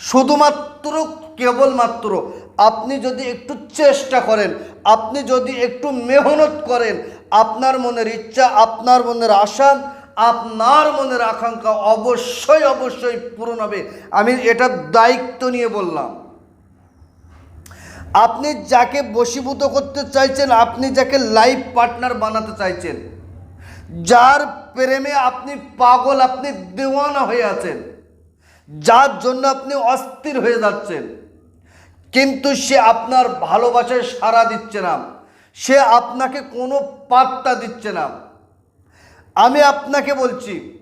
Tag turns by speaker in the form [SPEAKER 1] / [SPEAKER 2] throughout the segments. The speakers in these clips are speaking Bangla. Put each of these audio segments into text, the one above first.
[SPEAKER 1] শুধুমাত্র, কেবলমাত্র আপনি যদি একটু চেষ্টা করেন, আপনি যদি একটু মেহনত করেন, আপনার মনের ইচ্ছা, আপনার মনের আশা, আপনার মনের আকাঙ্ক্ষা অবশ্যই অবশ্যই পূরণ হবে। আমি এটার দায়িত্ব নিয়ে বললাম। আপনি যাকে বশীভূত করতে চাইছেন, আপনি যাকে লাইফ পার্টনার বানাতে চাইছেন, যার প্রেমে আপনি পাগল, আপনি দেওয়ানা হয়ে আছেন যার জন্য আপনি অস্থির হয়ে যাচ্ছেন। কিন্তু সে আপনার ভালোবাসায় সাড়া দিচ্ছে না। সে আপনাকে কোনো পাত্তা দিচ্ছে না। আমি আপনাকে বলছি,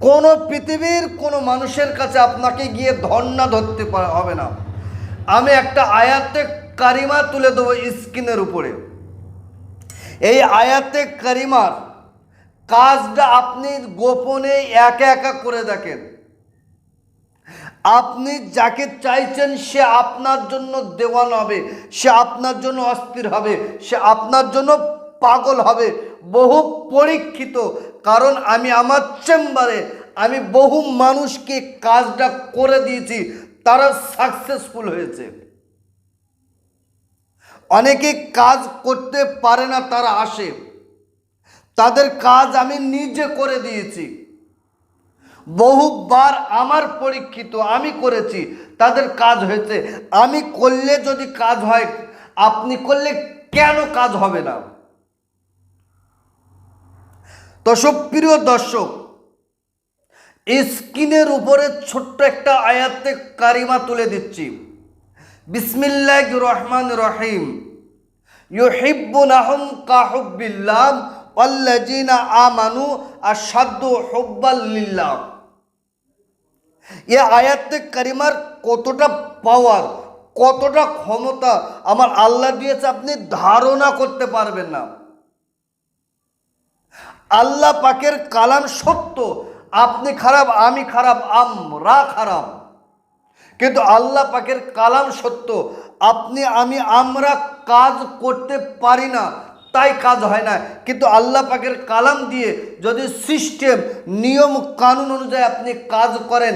[SPEAKER 1] কোনো পৃথিবীর কোনো মানুষের কাছে আপনাকে গিয়ে ধর্ণা ধরতে হবে না। আমি একটা আয়াতে কারিমা তুলে দেবো স্ক্রিনের উপরে। এই আয়াতে কারিমার কাজটা আপনি গোপনে একা একা করে দেখেন। আপনি যাকে চাইছেন, সে আপনার জন্য দেওয়ান হবে, সে আপনার জন্য অস্থির হবে, সে আপনার জন্য পাগল হবে, বহু পরীক্ষিত। কারণ আমি আমার চেম্বারে, আমি বহু মানুষকে কাজটা করে দিয়েছি, তারা সাকসেসফুল হয়েছে। অনেকে কাজ করতে পারে না, তারা আসে। তাদের কাজ আমি নিজে করে দিয়েছি। বহুবার আমার পরীক্ষিত, আমি করেছি, তাদের কাজ হয়েছে। আমি করলে যদি কাজ হয়, আপনি করলে কেন কাজ হবে না? তো প্রিয় দর্শক, স্ক্রিনের উপরে ছোট্ট একটা আয়াতে কারিমা তুলে দিচ্ছি। বিসমিল্লাহ রহমান রহিম। ইউহিব্বুনাহুম কাহুব্বিল্লাহ ওয়াল্লাযীনা আমানু আশাদ্দু হুব্বাল্লিল্লাহ এ আয়াতে কারিমার কতটা পাওয়ার কতটা ক্ষমতা আমার আল্লাহ দিয়েছে আপনি ধারণা করতে পারবেন না। আল্লাহ পাকের কালাম সত্য, আপনি খারাপ, আমি খারাপ, আমরা খারাপ। কিন্তু আল্লাহ পাকের কালাম সত্য, আপনি, আমি, আমরা কাজ করতে পারি না তাই কাজ হয় না। কিন্তু আল্লাহ পাকের কালাম দিয়ে যদি সিস্টেম, নিয়ম, কানুন অনুযায়ী আপনি কাজ করেন,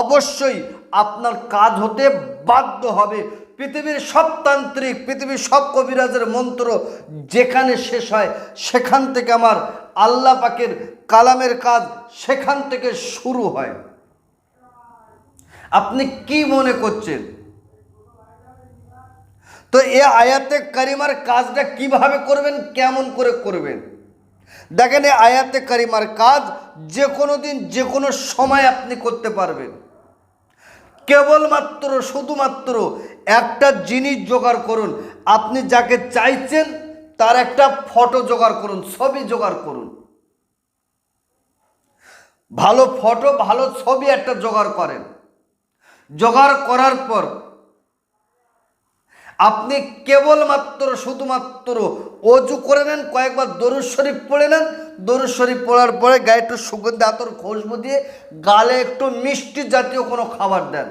[SPEAKER 1] অবশ্যই আপনার কাজ হতে বাধ্য হবে। পৃথিবীর সব তান্ত্রিক, পৃথিবীর সব কবিরাজের মন্ত্র যেখানে শেষ হয়, সেখান থেকে আমার আল্লাহ পাকের কালামের কাজ সেখান থেকে শুরু হয়। আপনি কি মনে করছেন? তো এ আয়াতে কারিমার কাজটা কীভাবে করবেন, কেমন করে করবেন? দেখেন এই আয়াতে কারিমার কাজ যে কোনো দিন, যে কোনো সময় আপনি করতে পারবেন। কেবলমাত্র, শুধুমাত্র একটা জিনিস জোগাড় করুন। আপনি যাকে চাইছেন, তার একটা ফটো জোগাড় করুন, ছবি জোগাড় করুন। ভালো ফটো, ভালো ছবি একটা জোগাড় করেন। জোগাড় করার পর আপনি কেবলমাত্র, শুধুমাত্র অজু করে নেন, কয়েকবার দরুদ শরীফ পড়ে নেন। দরুদ শরীফ পড়ার পরে গায়ে একটু সুগন্ধি, আতর খুশবু দিয়ে গালে একটু মিষ্টি জাতীয় কোনো খাবার দেন।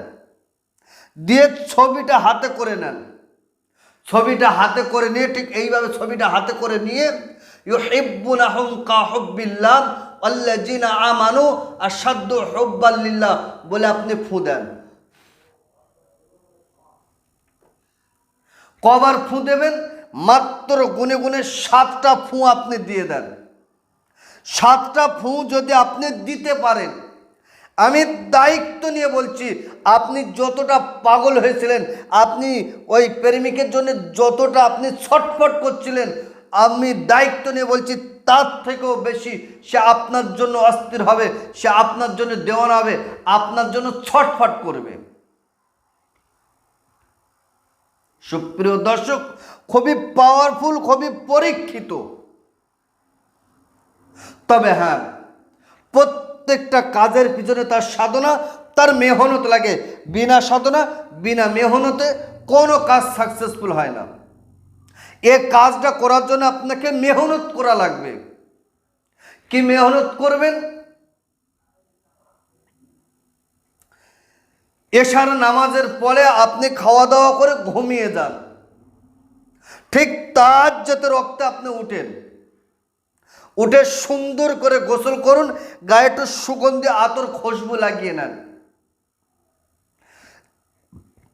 [SPEAKER 1] দিয়ে ছবিটা হাতে করে নেন। ছবিটা হাতে করে নিয়ে, ঠিক এইভাবে ছবিটা হাতে করে নিয়ে ইউহিব্বুনাহুম কাহুব্বিল্লাহ আল্লাযিনা আমানু আশাদ্দু হুব্বাল্লিল্লাহ বলে আপনি ফু দেন। কবার ফু দেবেন, মাত্র গুনে গুনে সাতটা ফু আপনি দিয়ে দেন। সাতটা ফু যদি আপনি দিতে পারেন, আমি দায়িত্ব নিয়ে বলছি, আপনি যতটা পাগল হয়েছিলেন, আপনি ওই প্রেমিকের জন্য যতটা আপনি ছটফট করছিলেন, আমি দায়িত্ব নিয়ে বলছি, তার থেকেও বেশি সে আপনার জন্য অস্থির হবে, সে আপনার জন্য দেওয়ানা হবে, আপনার জন্য ছটফট করবে। সুপ্রিয় দর্শক, খুবই পাওয়ারফুল খুবই পরীক্ষিত। তবে হ্যাঁ প্রত্যেকটা কাজের পিছনে তার সাধনা, তার মেহনত লাগে। বিনা সাধনা, বিনা মেহনতে কোনো কাজ সাকসেসফুল হয় না। এ কাজটা করার জন্য আপনাকে মেহনত করা লাগবে। কি মেহনত করবেন? এশার নামাজের পরে আপনি খাওয়া দাওয়া করে ঘুমিয়ে যান। ঠিক তার যাতে রক্তে আপনি উঠেন। উঠে সুন্দর করে গোসল করুন, গায়ে একটু সুগন্ধি, আতর, খুশবু লাগিয়ে নেন।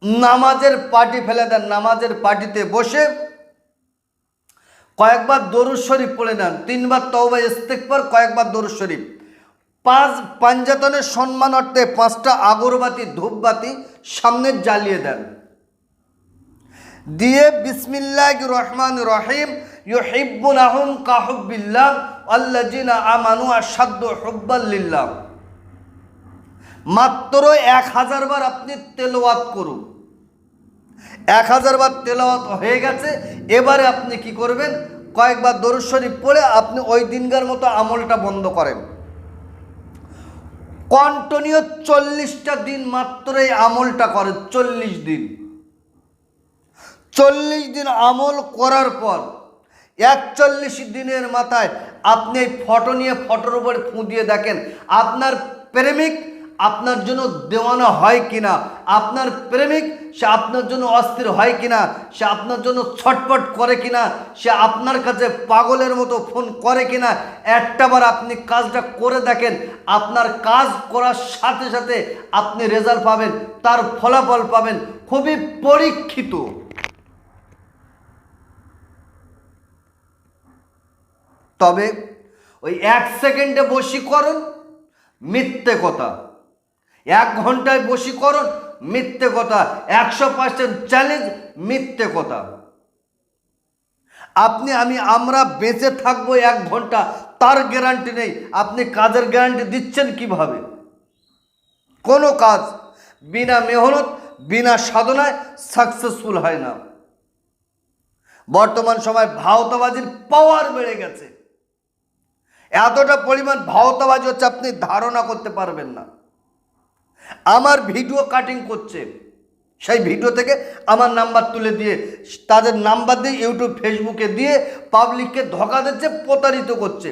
[SPEAKER 1] নামাজের পার্টি ফেলে দেন, নামাজের পার্টিতে বসে কয়েকবার দরুদ শরীফ পড়ে নেন, তিনবার তওবা ইস্তেকবার কয়েকবার দরুদ শরীফ। পাঁচ পাঞ্জাতনের সম্মানার্থে পাঁচটা আগরবাতি, ধূপবাতি সামনে জ্বালিয়ে দেন। দিয়ে বিসমিল্লাহ রহমান রহিম, ইউহিব্বুনাহুম কাহুব্বিল্লাহ, আল্লাযিনা আমানু আশাদ্দু হুব্বাল্লিল্লাহ মাত্র এক হাজার বার আপনি তেলাওয়াত করুন। এক হাজার বার তেলাওয়াত হয়ে গেছে, এবারে আপনি কি করবেন? কয়েকবার দরুদ শরীফ পড়ে আপনি ওই দিনকার মতো আমলটা বন্ধ করেন। কন্টিনিউ চল্লিশটা দিন মাত্র এই আমলটা করে, চল্লিশ দিন। চল্লিশ দিন আমল করার পর, একচল্লিশ দিনের মাথায় আপনি এই ফটো নিয়ে, ফটোর উপরে ফুঁ দিয়ে দেখেন, আপনার প্রেমিক আপনার জন্য দেওয়ানা হয় কিনা? আপনার প্রেমিক, সে আপনার জন্য অস্থির হয় কিনা? সে আপনার জন্য ছটপট করে কিনা? সে আপনার কাছে পাগলের মতো ফোন করে কিনা? একটাবার আপনি কাজটা করে দেখেন। আপনার কাজ করার সাথে সাথে আপনি রেজাল্ট পাবেন, তার ফলাফল পাবেন। খুবই পরীক্ষিত। তবে ওই এক সেকেন্ডে বশীকরণ মিথ্যে কথা। এক ঘন্টায় বশীকরণ, মিথ্যে কথা। একশো পার্সেন্ট চ্যালেঞ্জ মিথ্যে কথা। আপনি, আমি, আমরা বেঁচে থাকব এক ঘণ্টা, তার গ্যারান্টি নেই। আপনি কাজের গ্যারান্টি দিচ্ছেন কীভাবে? কোনো কাজ বিনা মেহনত, বিনা সাধনায় সাকসেসফুল হয় না। বর্তমান সময় ভাওতাবাজির পাওয়ার বেড়ে গেছে। এতটা পরিমাণ ভাওতাবাজি হচ্ছে আপনি ধারণা করতে পারবেন না। আমার ভিডিও কাটিং করছে। সেই ভিডিও থেকে আমার নাম্বার তুলে দিয়ে, তাদের নাম্বার দিয়ে ইউটিউব ফেসবুকে দিয়ে পাবলিককে ধোকা দিচ্ছে, প্রতারিত করছে।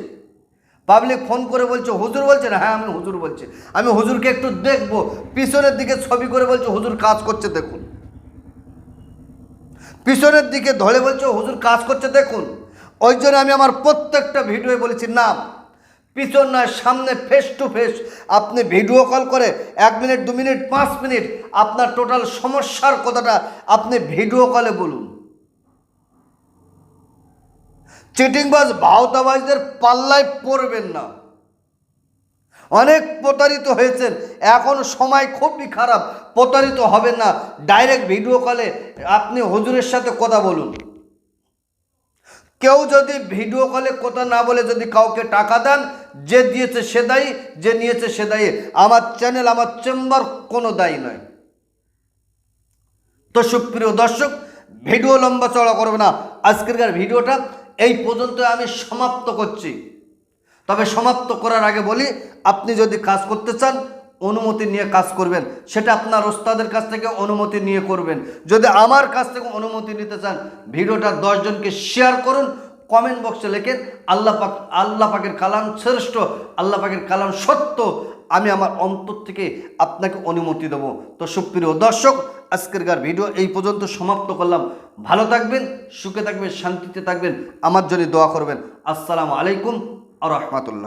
[SPEAKER 1] পাবলিক ফোন করে বলছে, হুজুর বলছে না? হ্যাঁ আমি হুজুর বলছি। আমি হুজুরকে একটু দেখব। পিছনের দিকে ছবি করে বলছে, হুজুর কাজ করছে, দেখুন। পিছনের দিকে ধরে বলছে, হুজুর কাজ করছে, দেখুন। ওই জন্য আমি আমার প্রত্যেকটা ভিডিওয়ে বলেছি না পিছন নয়, সামনে ফেস টু ফেস আপনি ভিডিও কল করে এক মিনিট দু মিনিট পাঁচ মিনিট আপনার টোটাল সমস্যার কথাটা আপনি ভিডিও কলে বলুন। চিটিংবাজ, ভাওতাবাজদের পাল্লায় পড়বেন না। অনেক প্রতারিত হয়েছেন, এখন সময় খুবই খারাপ, প্রতারিত হবেন না। ডাইরেক্ট ভিডিও কলে আপনি হুজুরের সাথে কথা বলুন। কেউ যদি ভিডিও কলে কথা না বলে যদি কাউকে টাকা দেন, যে দিয়েছে সে দায়ী, যে নিয়েছে সে দায়ী। আমার চ্যানেল আমার চেম্বার কোনো দায়ী নয়। তো সুপ্রিয় দর্শক, ভিডিও লম্বা চড়া করবে না। আজকেরকার ভিডিওটা এই পর্যন্ত আমি সমাপ্ত করছি। তবে সমাপ্ত করার আগে বলি, আপনি যদি কাজ করতে চান অনুমতি নিয়ে কাজ করবেন, সেটা আপনার ওস্তাদের কাছ থেকে অনুমতি নিয়ে করবেন। যদি আমার কাছ থেকে অনুমতি নিতে চান, ভিডিওটা দশজনকে শেয়ার করুন কমেন্ট বক্সে লেখেন আল্লাহ পাক, আল্লাহ পাকের কালাম শ্রেষ্ঠ, আল্লাহ পাকের কালাম সত্য, আমি আমার অন্তর থেকে আপনাকে অনুমতি দেবো। তো সুপ্রিয় দর্শক আজকেরকার ভিডিও এই পর্যন্ত সমাপ্ত করলাম। ভালো থাকবেন, সুখে থাকবেন, শান্তিতে থাকবেন, আমার জন্য দোয়া করবেন। আসসালামু আলাইকুম আ রহমতুল্লাহ।